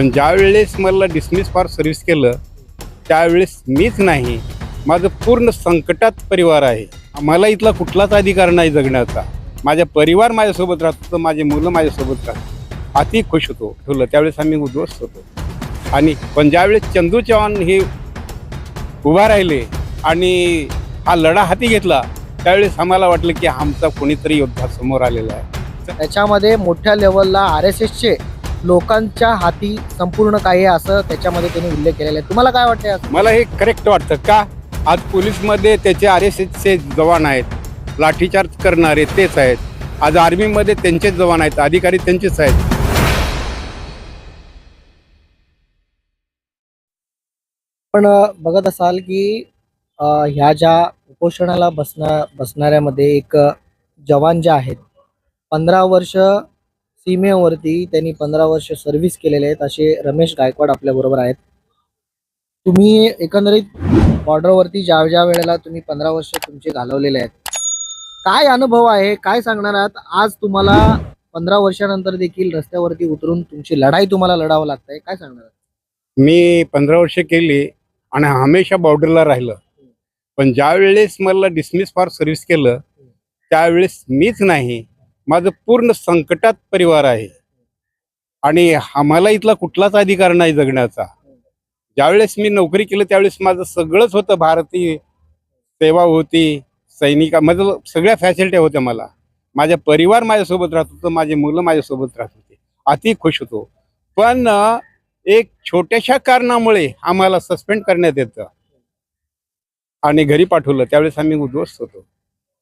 पण ज्यावेळेस मला डिसमिस फॉर सर्व्हिस केलं त्यावेळेस मीच नाही माझं पूर्ण संकटात परिवार आहे. मला इथला कुठलाच अधिकार नाही जगण्याचा. माझा परिवार माझ्यासोबत राहतो तर माझे मुलं माझ्यासोबत राहतात. अति खुश होतो ठेवलं. त्यावेळेस आम्ही उद्ध्वस्त होतो. आणि पण ज्यावेळेस चंदू चव्हाण हे उभा राहिले आणि हा लढा हाती घेतला त्यावेळेस आम्हाला वाटलं की आमचा कोणीतरी योद्धा समोर आलेला आहे. त्याच्यामध्ये मोठ्या लेवलला आर एस एसचे लोकांच्या हाती संपूर्ण काही आहे असं त्याच्यामध्ये त्यांनी उल्लेख केलेला आहे. तुम्हाला काय वाटतं याचं? मला हे करेक्ट वाटतं का? आज पोलीसमध्ये त्याचे आर एस एसचे जवान आहेत. लाठीचार्ज करणारे तेच आहेत. आज आर्मीमध्ये त्यांचेच जवान आहेत. अधिकारी त्यांचेच आहेत. पण अ, बघत असाल की अ, ह्या ज्या उपोषणाला बसणा बसणाऱ्यामध्ये एक अ, जवान जे आहेत पंधरा वर्ष सीमेवरती त्यांनी पंधरा वर्ष सर्व्हिस केलेले आहेत असे रमेश गायकवाड आपल्या बरोबर आहेत. तुम्ही एकंदरीत बॉर्डरवरती ज्या ज्या वेळेला तुम्ही पंधरा वर्ष तुमचे घालवलेले आहेत काय अनुभव आहे काय सांगणार आहात? आज तुम्हाला पंधरा वर्षानंतर देखील रस्त्यावरती उतरून तुमची लढाई तुम्हाला लढावं लागतंय काय सांगणार आहात? मी पंधरा वर्ष केली आणि हमेशा बॉर्डरला राहिलं. पण ज्या वेळेस मला डिसमिस फॉर सर्व्हिस केलं त्यावेळेस मीच नाही. माझं पूर्ण संकटात परिवार आहे. आणि आम्हाला इथला कुठलाच अधिकार नाही जगण्याचा. ज्यावेळेस मी नोकरी केलं त्यावेळेस माझं सगळंच होतं. भारतीय सेवा होती सैनिका माझं सगळ्या फॅसिलिट्या होत्या मला. माझा परिवार माझ्यासोबत राहत होतं माझे मुलं माझ्यासोबत राहत होते. अति खुश होतो. पण एक छोट्याशा कारणामुळे आम्हाला सस्पेंड करण्यात येतं. आणि घरी पाठवलं. त्यावेळेस आम्ही उद्ध्वस्त होतो.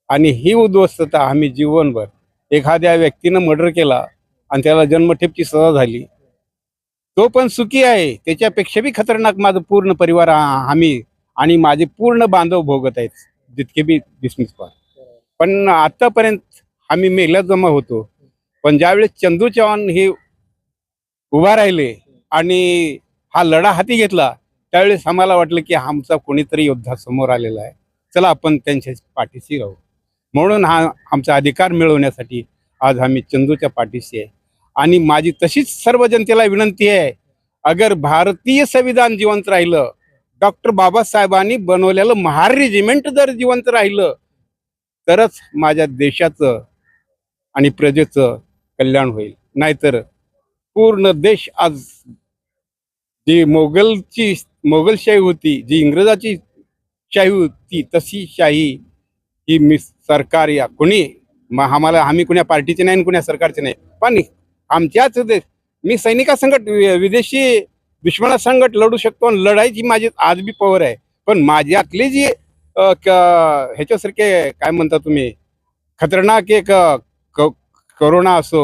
आणि ही उद्ध्वस्तता आम्ही जीवनभर एखाद्या व्यक्तीनं मर्डर केला आणि त्याला जन्मठेपची सजा झाली तो पण सुखी आहे. त्याच्यापेक्षा बी खतरनाक माझं पूर्ण परिवार आम्ही आणि माझे पूर्ण बांधव भोगत आहेत जितके बी डिसमिस पार पण आतापर्यंत आम्ही मेला जमा होतो. पण ज्यावेळेस चंदू चव्हाण हे उभा राहिले आणि हा लढा हाती घेतला त्यावेळेस आम्हाला वाटलं की आमचा कोणीतरी योद्धा समोर आलेला आहे. चला आपण त्यांच्या पाठीशी राहू. म्हणून हा आमचा अधिकार मिळवण्यासाठी आज आम्ही चंदूच्या पाठीशी आहे. आणि माझी तशीच सर्व जनतेला विनंती आहे अगर भारतीय संविधान जिवंत राहिलं डॉक्टर बाबासाहेबांनी बनवलेलं महार रेजिमेंट जर जिवंत राहिलं तरच माझ्या देशाचं आणि प्रजेचं कल्याण होईल. नाहीतर पूर्ण देश आज जी मोगलची मोगलशाही होती जी इंग्रजाची शाही होती तशी शाही ही मिस सरकार या. कुणी? मग आम्हाला आम्ही कुण्या पार्टीचे नाही आणि कुण्या सरकारचे नाही. पण आमच्याच देश मी सैनिकासंगट वि- विदेशी दुश्मनासंगट लढू शकतो आणि लढाईची माझी आज बी पवर आहे. पण माझ्यातले जी क- ह्याच्यासारखे काय म्हणता तुम्ही? खतरनाक एक क- करोना असो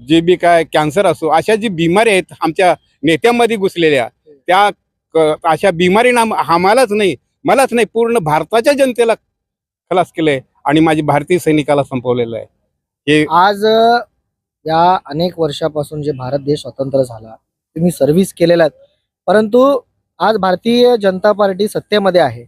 जे बी काय कॅन्सर असो अशा जी बिमारी आहेत आमच्या नेत्यामध्ये घुसलेल्या त्या क- अशा बिमारीना आम्हालाच नाही मलाच नाही पूर्ण भारताच्या जनतेला खलास केलंय. आणि माझी भारतीय सैनिकाला संपवलेलं आहे. हे आज अ, या अनेक वर्षापासून जे भारत देश स्वतंत्र झाला तुम्ही सर्व्हिस आहेत परंतु आज भारतीय जनता पार्टी सत्तेमध्ये आहे.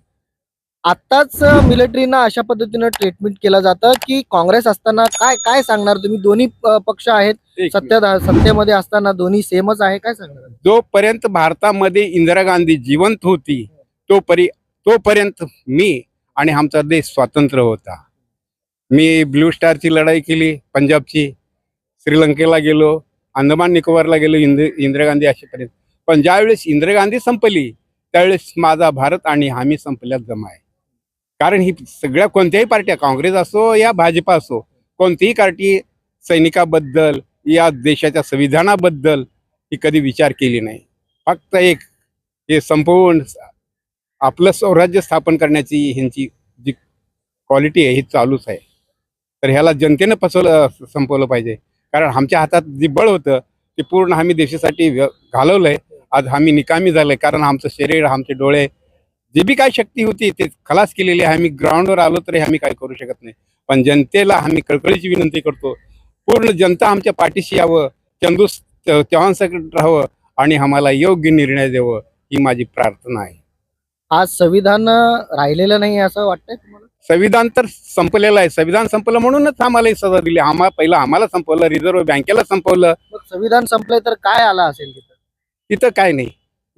आत्ताच मिलिटरीना अशा पद्धतीनं ट्रीटमेंट केलं जातं की काँग्रेस असताना काय काय सांगणार तुम्ही? दोन्ही अ, पक्ष आहेत. एक सत्तेत सत्तेमध्ये असताना दोन्ही सेमच आहे. काय सांगणार? जोपर्यंत भारतामध्ये इंदिरा गांधी जिवंत होती तोपरी तोपर्यंत मी आणि आमचा देश स्वतंत्र होता. मी ब्लू स्टारची लढाई केली पंजाबची. श्रीलंकेला गेलो अंदमान निकोबारला गेलो इंद इंदिरा गांधी असेपर्यंत पण ज्यावेळेस इंदिरा गांधी संपली त्यावेळेस माझा भारत आणि हामी संपल्यात जमा आहे. कारण ही सगळ्या कोणत्याही पार्ट्या काँग्रेस असो या भाजपा असो कोणतीही पार्टी सैनिकाबद्दल या देशाच्या संविधानाबद्दल ही कधी विचार केली नाही. फक्त एक हे संपवून आपलं स्वराज्य स्थापन करण्याची ह्यांची जी क्वालिटी आहे ही चालूच आहे. तर ह्याला जनतेनं फसवलं संपवलं पाहिजे. कारण आमच्या हातात जे बळ होतं ते पूर्ण आम्ही देशासाठी घालवलंय. आज आम्ही निकामी झालोय कारण आमचं शरीर आमचे डोळे जे बी काय शक्ती होती ते खलास केलेली आहे. आम्ही ग्राउंडवर आलो तरी आम्ही काय करू शकत नाही. पण जनतेला आम्ही कळकळीची विनंती करतो पूर्ण जनता आमच्या पाठीशी यावं चंदू चव्हाणसकट राहावं आणि आम्हाला योग्य निर्णय द्यावं ही माझी प्रार्थना आहे. आज संविधान राहिलेलं नाही असं वाटतंय तुम्हाला? संविधान तर संपलेलं आहे. संविधान संपलं म्हणूनच आम्हाला ही सजा दिली. आम्हाला पहिलं आम्हाला संपवलं रिझर्व्ह बँकेला संपवलं. मग संविधान संपलंय तर काय आला असेल तिथं? तिथं काय नाही.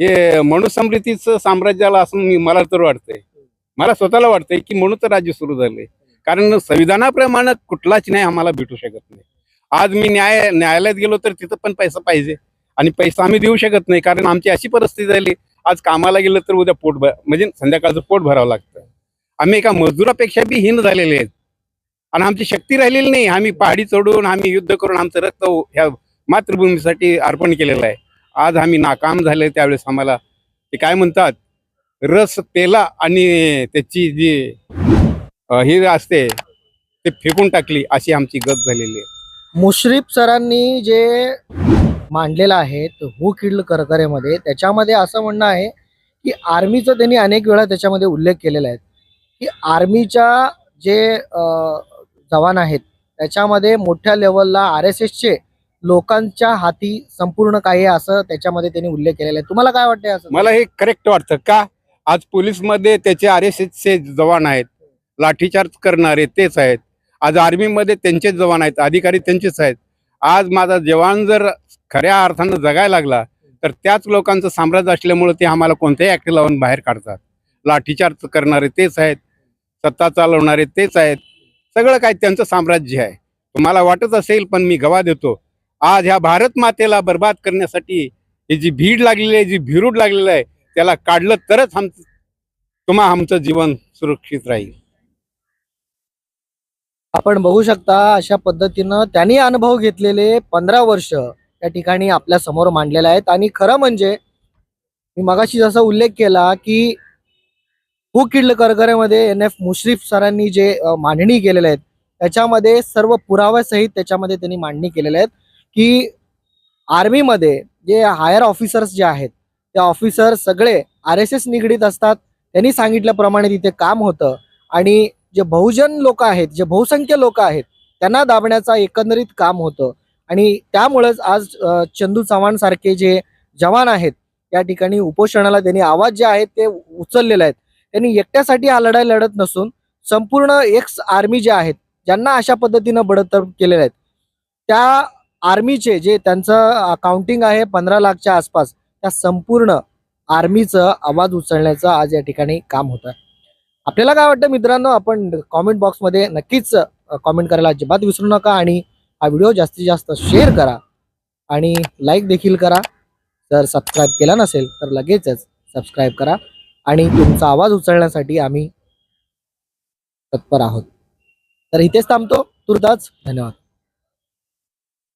हे मनुसमृद्धीचं साम्राज्याला असं मी मला तर वाटतंय. मला स्वतःला वाटतंय की म्हणून तर राज्य सुरू झाले कारण संविधानाप्रमाणे कुठलाच न्याय आम्हाला भेटू शकत नाही. आज मी न्याय न्यायालयात गेलो तर तिथं पण पैसा पाहिजे. आणि पैसा आम्ही देऊ शकत नाही. कारण आमची अशी परिस्थिती झाली आज कामाला गेलं तर उद्या पोट भर म्हणजे संध्याकाळचं पोट भरावं लागतं. आम्ही एका मजदुरापेक्षा बी हीन झालेले आहेत. आणि आमची शक्ती राहिलेली नाही. आम्ही पहाडी चढून आम्ही युद्ध करून आमचं रक्त ह्या मातृभूमीसाठी अर्पण केलेलं आहे. आज आम्ही नाकाम झाले त्यावेळेस आम्हाला. ते काय म्हणतात? रस पेला आणि त्याची जी अ, हे असते ते फेकून टाकली अशी आमची गत झालेली आहे. मुश्रीफ सरांनी जे मांडलेलं आहे हु किडल करकरेमध्ये त्याच्यामध्ये असं म्हणणं आहे की आर्मीचं त्यांनी अनेक वेळा त्याच्यामध्ये उल्लेख केलेला आहे. की आर्मीच्या जे जवान आहेत त्याच्यामध्ये मोठ्या लेवलला आर एस एसचे लोकांच्या हाती संपूर्ण काही असं त्याच्यामध्ये त्यांनी उल्लेख केलेला आहे. तुम्हाला काय वाटतंय असं? मला हे करेक्ट वाटतं का? आज पोलीसमध्ये त्याचे आर एस एसचे जवान आहेत लाठीचार्ज करणारे तेच आहेत. आज आर्मीमध्ये त्यांचेच जवान आहेत अधिकारी त्यांचेच आहेत. आज माझा जवान जर खऱ्या अर्थानं जगायला लागला तर त्याच लोकांचं साम्राज्य असल्यामुळे ते आम्हाला कोणत्याही ऍक्ट लावून बाहेर काढतात. लाठीचार्ज करणारे तेच आहेत. सत्ता चालवणारे तेच आहेत. सगळं काय त्यांचं साम्राज्य आहे. तुम्हाला वाटत असेल पण मी गवा देतो. आज ह्या भारत मातेला बर्बाद करण्यासाठी ही जी भीड लागलेली आहे जी भिरूड लागलेलं आहे त्याला काढलं तरच आम तुम्हा आमचं जीवन सुरक्षित राहील. आपण बघू शकता अशा पद्धतीनं त्यांनी अनुभव घेतलेले पंधरा वर्ष त्या ठिकाणी आपल्यासमोर मांडलेले आहेत. आणि खरं म्हणजे मी मगाशी जसा उल्लेख केला की हु किडल करकरेमध्ये एन एफ मुश्रीफ सरांनी जे मांडणी केलेल्या आहेत त्याच्यामध्ये सर्व पुराव्यासहित त्याच्यामध्ये त्यांनी मांडणी केलेल्या आहेत की आर्मीमध्ये जे हायर ऑफिसर्स जे आहेत त्या ऑफिसर सगळे आर एस एस निगडीत असतात त्यांनी सांगितल्याप्रमाणे तिथे काम होतं आणि जे बहुजन लोक आहेत जे बहुसंख्य लोक आहेत त्यांना दाबण्याचा एकंदरीत काम होतं. आणि त्यामुळेच आज चंदू चव्हाण सारखे जे जवान आहेत त्या ठिकाणी उपोषणाला त्यांनी आवाज जे आहेत ते उचललेले आहेत. त्यांनी एकट्यासाठी हा लढाई लढत नसून संपूर्ण एक्स आर्मी जे आहेत ज्यांना अशा पद्धतीनं बडतर्फ केलेले आहेत त्या आर्मीचे जे त्यांचं अकाउंटिंग आहे पंधरा लाखच्या आसपास त्या संपूर्ण आर्मीचं आवाज उचलण्याचं आज या ठिकाणी काम होतं आपल्याला काय वाटतं मित्रांनो? आपण कॉमेंट बॉक्समध्ये नक्कीच कॉमेंट करायला अजिबात विसरू नका आणि हा व्हिडिओ जास्तीत जास्त शेअर करा आणि लाईक देखील करा. जर सबस्क्राईब केला नसेल तर लगेचच सबस्क्राईब करा. आणि तुमचा आवाज उचलण्यासाठी आम्ही तत्पर आहोत. तर इथेच थांबतो. तुर्ताच धन्यवाद.